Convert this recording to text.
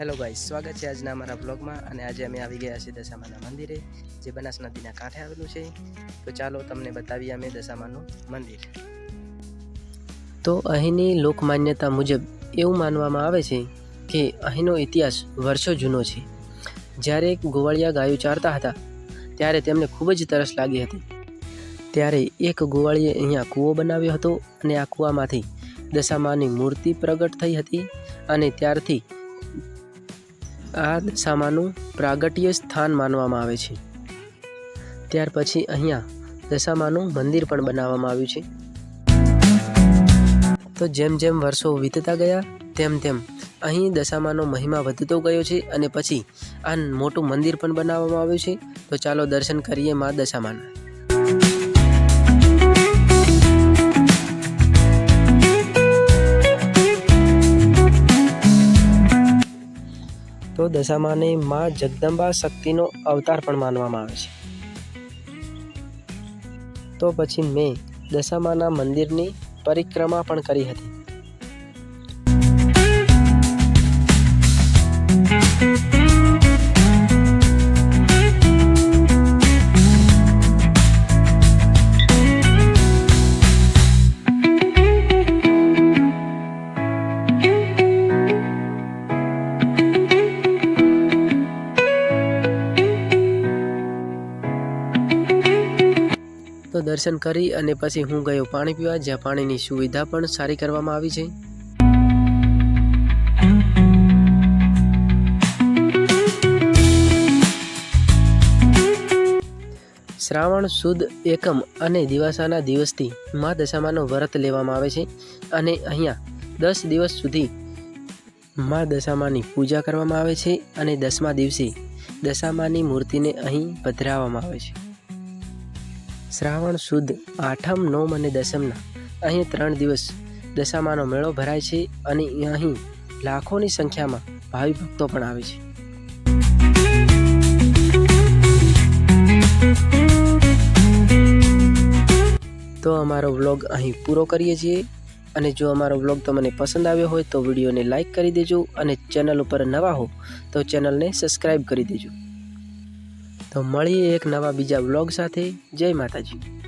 Hello guys સ્વાગત છે આજના અમારા બ્લોગમાં અને આજે અમે આવી ગયા છીએ દશામાના મંદિરે, જે બનાસ નદીના કાંઠે આવેલું છે. તો ચાલો તમને બતાવીએ અમે દશામાનું મંદિર. તો અહીંની લોકમાન્યતા મુજબ એવું માનવામાં આવે છે કે અહીંનો ઇતિહાસ વર્ષો જૂનો છે. જ્યારે ગોવાળિયા ગાયો ચારતા હતા, ત્યારે તેમને ખૂબ જ તરસ લાગી હતી. ત્યારે એક ગોવાળીએ અહીંયા કૂવો બનાવ્યો હતો અને આ કૂવામાંથી દશામાની મૂર્તિ પ્રગટ થઈ હતી અને ત્યારથી આ દશામાનું પ્રાગટ્ય સ્થાન માનવામાં આવે છે. ત્યાર પછી અહીંયા દશામાનું મંદિર પણ બનાવવામાં આવ્યું છે. તો જેમ જેમ વર્ષો વીતતા ગયા, તેમ તેમ અહીં દશામાનો મહિમા વધતો ગયો છે અને પછી આ મોટું મંદિર પણ બનાવવામાં આવ્યું છે. તો ચાલો દર્શન કરીએ મા દશામાના. તો દશામાને મા જગદંબા શક્તિનો અવતાર પણ માનવામાં આવે છે. તો પછી મેં દશામાના મંદિરની પરિક્રમા પણ કરી હતી. તો દર્શન કરી અને પછી હું ગયો પાણી પીવા, જ્યાં પાણીની સુવિધા પણ સારી કરવામાં આવી છે. શ્રાવણ સુદ એકમ અને દિવાસાના દિવસથી મા દશામાનો વ્રત લેવામાં આવે છે અને અહીંયા દસ દિવસ સુધી મા દશામાની પૂજા કરવામાં આવે છે અને દસમા દિવસે દશામાની મૂર્તિને અહીં પધરાવવામાં આવે છે. શ્રાવણ સુદ આઠમ, નોમ અને દસમના. અહીં ત્રણ દિવસ દશામાનો મેળો ભરાય છે અને અહીં લાખોની સંખ્યામાં ભાવિ ભક્તો પણ આવે છે. તો અમારો વ્લોગ અહીં પૂરો કરીએ છીએ અને જો અમારો વ્લોગ તમને પસંદ આવ્યો હોય તો વિડીયોને લાઇક કરી દેજો અને ચેનલ ઉપર નવા હો તો ચેનલને સબસ્ક્રાઈબ કરી દેજો. તો મળીએ એક નવા બીજા વ્લોગ સાથે. જય માતાજી.